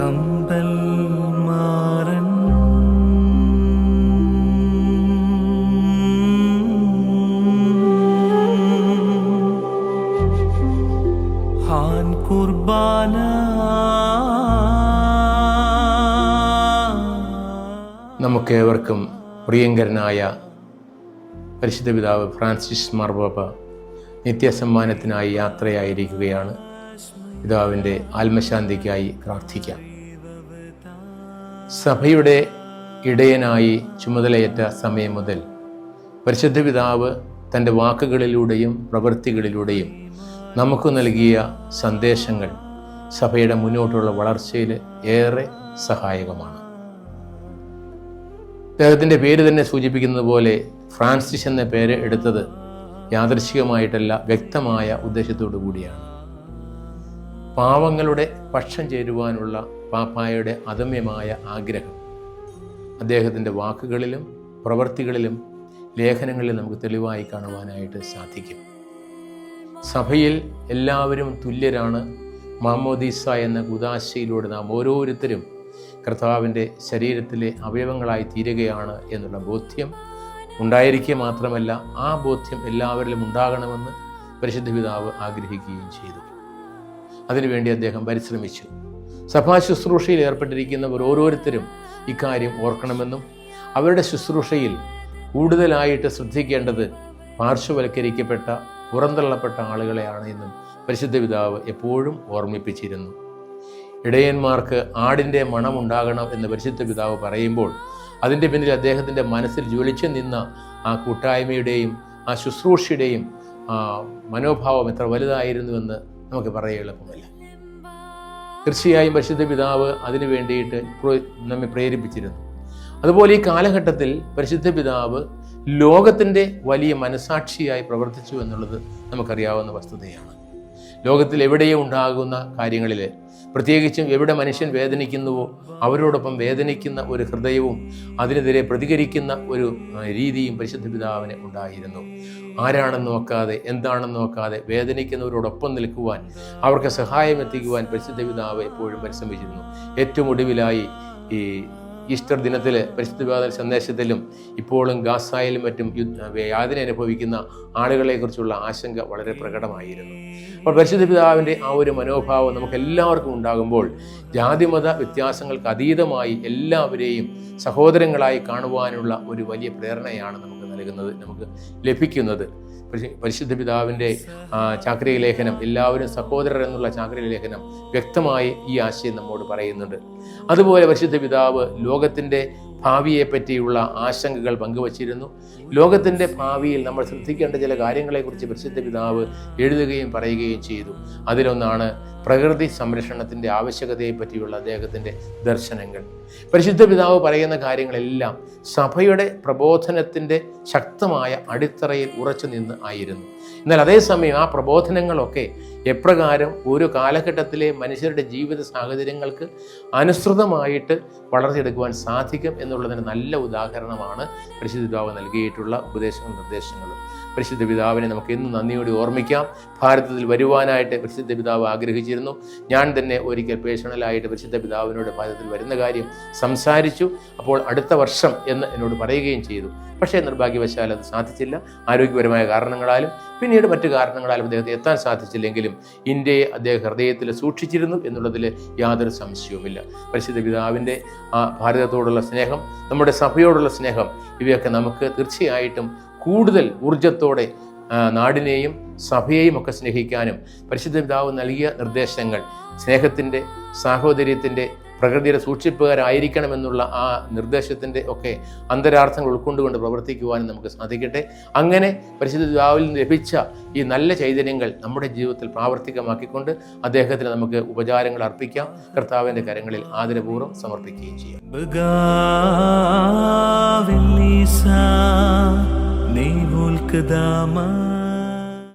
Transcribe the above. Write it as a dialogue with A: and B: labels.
A: Compel Han
B: നമുക്കേവർക്കും പ്രിയങ്കരനായ പരിശുദ്ധ പിതാവ് ഫ്രാൻസിസ് മാർബാബ നിത്യസമ്മാനത്തിനായി യാത്രയായിരിക്കുകയാണ്. പിതാവിന്റെ ആത്മശാന്തിക്കായി പ്രാർത്ഥിക്കാം. സഭയുടെ ഇടയനായി ചുമതലയേറ്റ സമയം മുതൽ പരിശുദ്ധ പിതാവ് തന്റെ വാക്കുകളിലൂടെയും പ്രവൃത്തികളിലൂടെയും നമുക്ക് നൽകിയ സന്ദേശങ്ങൾ സഭയുടെ മുന്നോട്ടുള്ള വളർച്ചയിൽ ഏറെ സഹായകമാണ്. അദ്ദേഹത്തിന്റെ പേര് തന്നെ സൂചിപ്പിക്കുന്നത് പോലെ ഫ്രാൻസിസ് എന്ന പേര് എടുത്തത് യാദൃശികമായിട്ടല്ല വ്യക്തമായ ഉദ്ദേശത്തോടു കൂടിയാണ്. പാവങ്ങളുടെ പക്ഷം ചേരുവാനുള്ള പാപ്പായുടെ അദമ്യമായ ആഗ്രഹം. അദ്ദേഹത്തിന്റെ വാക്കുകളിലും പ്രവൃത്തികളിലും ലേഖനങ്ങളിൽ നമുക്ക് തെളിവായി കാണുവാനായിട്ട് സാധിക്കും. സഭയിൽ എല്ലാവരും തുല്യരാണ്. മാമോദീസ എന്ന കുദാശയിലൂടെ നാം ഓരോരുത്തരും കർത്താവിന്റെ ശരീരത്തിലെ അവയവങ്ങളായി തീരുകയാണ് എന്നുള്ള ബോധ്യം ഉണ്ടായിരിക്കുക മാത്രമല്ല ആ ബോധ്യം എല്ലാവരിലും ഉണ്ടാകണമെന്ന് പരിശുദ്ധ പിതാവ് ആഗ്രഹിക്കുകയും ചെയ്തു. അതിനുവേണ്ടി അദ്ദേഹം പരിശ്രമിച്ചു. സഭാ ശുശ്രൂഷയിൽ ഏർപ്പെട്ടിരിക്കുന്നവർ ഓരോരുത്തരും ഇക്കാര്യം ഓർക്കണമെന്നും അവരുടെ ശുശ്രൂഷയിൽ കൂടുതലായിട്ട് ശ്രദ്ധിക്കേണ്ടത് പാർശ്വവൽക്കരിക്കപ്പെട്ട പുറന്തള്ളപ്പെട്ട ആളുകളെയാണ് എന്നും പരിശുദ്ധ പിതാവ് എപ്പോഴും ഓർമ്മിപ്പിച്ചിരുന്നു. ഇടയന്മാർക്ക് ആടിന്റെ മണമുണ്ടാകണം എന്ന് പരിശുദ്ധ പിതാവ് പറയുമ്പോൾ അതിന്റെ പിന്നിൽ അദ്ദേഹത്തിന്റെ മനസ്സിൽ ജ്വലിച്ചു നിന്ന ആ കൂട്ടായ്മയുടെയും ആ ശുശ്രൂഷയുടെയും മനോഭാവം എത്ര വലുതായിരുന്നുവെന്ന് നമുക്ക് പറയുക എളുപ്പമല്ല. തീർച്ചയായും പരിശുദ്ധ പിതാവ് അതിനു വേണ്ടിയിട്ട് നമ്മെ പ്രേരിപ്പിച്ചിരുന്നു. അതുപോലെ ഈ കാലഘട്ടത്തിൽ പരിശുദ്ധ പിതാവ് ലോകത്തിന്റെ വലിയ മനസാക്ഷിയായി പ്രവർത്തിച്ചു എന്നുള്ളത് നമുക്കറിയാവുന്ന വസ്തുതയാണ്. ലോകത്തിൽ എവിടെയും ഉണ്ടാകുന്ന കാര്യങ്ങളിൽ പ്രത്യേകിച്ചും എവിടെ മനുഷ്യൻ വേദനിക്കുന്നുവോ അവരോടൊപ്പം വേദനിക്കുന്ന ഒരു ഹൃദയവും അതിനെതിരെ പ്രതികരിക്കുന്ന ഒരു രീതിയും പരിശുദ്ധ പിതാവിന് ഉണ്ടായിരുന്നു. ആരാണെന്ന് നോക്കാതെ എന്താണെന്ന് നോക്കാതെ വേദനിക്കുന്നവരോടൊപ്പം നിൽക്കുവാൻ അവർക്ക് സഹായം എത്തിക്കുവാൻ പരിശുദ്ധ പിതാവ് എപ്പോഴും പരിശ്രമിച്ചിരുന്നു. ഏറ്റവും ഒടുവിലായി ഈ ഈസ്റ്റർ ദിനത്തിൽ പിതാവിന്റെ സന്ദേശത്തിലും ഇപ്പോഴും ഗാസായിലും മറ്റും യാതന അനുഭവിക്കുന്ന ആളുകളെക്കുറിച്ചുള്ള ആശങ്ക വളരെ പ്രകടമായിരുന്നു. അപ്പോൾ പരിശുദ്ധ പിതാവിന്റെ ആ ഒരു മനോഭാവം നമുക്ക് എല്ലാവർക്കും ഉണ്ടാകുമ്പോൾ ജാതിമത വ്യത്യാസങ്ങൾക്ക് അതീതമായി എല്ലാവരെയും സഹോദരങ്ങളായി കാണുവാനുള്ള ഒരു വലിയ പ്രേരണയാണ് നമുക്ക് നൽകുന്നത് നമുക്ക് ലഭിക്കുന്നത്. പരിശുദ്ധ പിതാവിന്റെ ചാക്രിക ലേഖനം എല്ലാവരും സഹോദരർ എന്നുള്ള ചാക്രിക ലേഖനം വ്യക്തമായി ഈ ആശയം നമ്മോട് പറയുന്നുണ്ട്. അതുപോലെ പരിശുദ്ധ പിതാവ് ലോകത്തിന്റെ ഭാവിയെ പറ്റിയുള്ള ആശങ്കകൾ പങ്കുവച്ചിരുന്നു. ലോകത്തിന്റെ ഭാവിയിൽ നമ്മൾ ശ്രദ്ധിക്കേണ്ട ചില കാര്യങ്ങളെക്കുറിച്ച് പരിശുദ്ധ പിതാവ് എഴുതുകയും പറയുകയും ചെയ്തു. അതിലൊന്നാണ് പ്രകൃതി സംരക്ഷണത്തിന്റെ ആവശ്യകതയെ പറ്റിയുള്ള അദ്ദേഹത്തിന്റെ ദർശനങ്ങൾ. പരിശുദ്ധ പിതാവ് പറയുന്ന കാര്യങ്ങളെല്ലാം സഭയുടെ പ്രബോധനത്തിന്റെ ശക്തമായ അടിത്തറയിൽ ഉറച്ചു നിന്ന് ആയിരുന്നു. എന്നാൽ അതേസമയം ആ പ്രബോധനങ്ങളൊക്കെ എപ്രകാരം ഒരു കാലഘട്ടത്തിലെ മനുഷ്യരുടെ ജീവിത സാഹചര്യങ്ങൾക്ക് അനുസൃതമായിട്ട് വളർത്തിയെടുക്കുവാൻ സാധിക്കും എന്നുള്ളതിന് നല്ല ഉദാഹരണമാണ് പരിശുദ്ധ പിതാവ് നൽകിയിട്ടുള്ള ഉപദേശങ്ങളും നിർദ്ദേശങ്ങളും. പരിശുദ്ധ പിതാവിനെ നമുക്ക് എന്നും നന്ദിയോടെ ഓർമ്മിക്കാം. ഭാരതത്തിൽ വരുവാനായിട്ട് പരിശുദ്ധ പിതാവ് ആഗ്രഹിച്ചിരുന്നു. ഞാൻ തന്നെ ഒരിക്കൽ പേഴ്സണലായിട്ട് പരിശുദ്ധ പിതാവിനോട് ഭാരതത്തിൽ വരുന്ന കാര്യം സംസാരിച്ചു. അപ്പോൾ അടുത്ത വർഷം എന്ന് എന്നോട് പറയുകയും ചെയ്തു. പക്ഷേ നിർഭാഗ്യവശാൽ അത് സാധിച്ചില്ല. ആരോഗ്യപരമായ കാരണങ്ങളാലും പിന്നീട് മറ്റു കാരണങ്ങളാലും അദ്ദേഹത്തെ എത്താൻ സാധിച്ചില്ലെങ്കിലും ഇന്ത്യയെ അദ്ദേഹം ഹൃദയത്തിൽ സൂക്ഷിച്ചിരുന്നു എന്നുള്ളതിൽ യാതൊരു സംശയവുമില്ല. പരിശുദ്ധ പിതാവിന്റെ ആ ഭാരതത്തോടുള്ള സ്നേഹം നമ്മുടെ സഭയോടുള്ള സ്നേഹം ഇവയൊക്കെ നമുക്ക് തീർച്ചയായിട്ടും കൂടുതൽ ഊർജത്തോടെ നാടിനെയും സഭയെയും ഒക്കെ സ്നേഹിക്കാനും പരിശുദ്ധ പിതാവ് നൽകിയ നിർദ്ദേശങ്ങൾ സ്നേഹത്തിന്റെ സാഹോദര്യത്തിന്റെ പ്രകൃതിയുടെ സൂക്ഷിപ്പുകാരായിരിക്കണമെന്നുള്ള ആ നിർദ്ദേശത്തിന്റെ ഒക്കെ അന്തരാർത്ഥങ്ങൾ ഉൾക്കൊണ്ടുകൊണ്ട് പ്രവർത്തിക്കുവാനും നമുക്ക് സാധിക്കട്ടെ. അങ്ങനെ പരിശുദ്ധ പിതാവിൽ നിന്ന് ലഭിച്ച ഈ നല്ല ചൈതന്യങ്ങൾ നമ്മുടെ ജീവിതത്തിൽ പ്രാവർത്തികമാക്കിക്കൊണ്ട് അദ്ദേഹത്തിന് നമുക്ക് ഉപചാരങ്ങൾ അർപ്പിക്കാം. കർത്താവിന്റെ കരങ്ങളിൽ ആദരപൂർവം സമർപ്പിക്കുകയും ചെയ്യാം.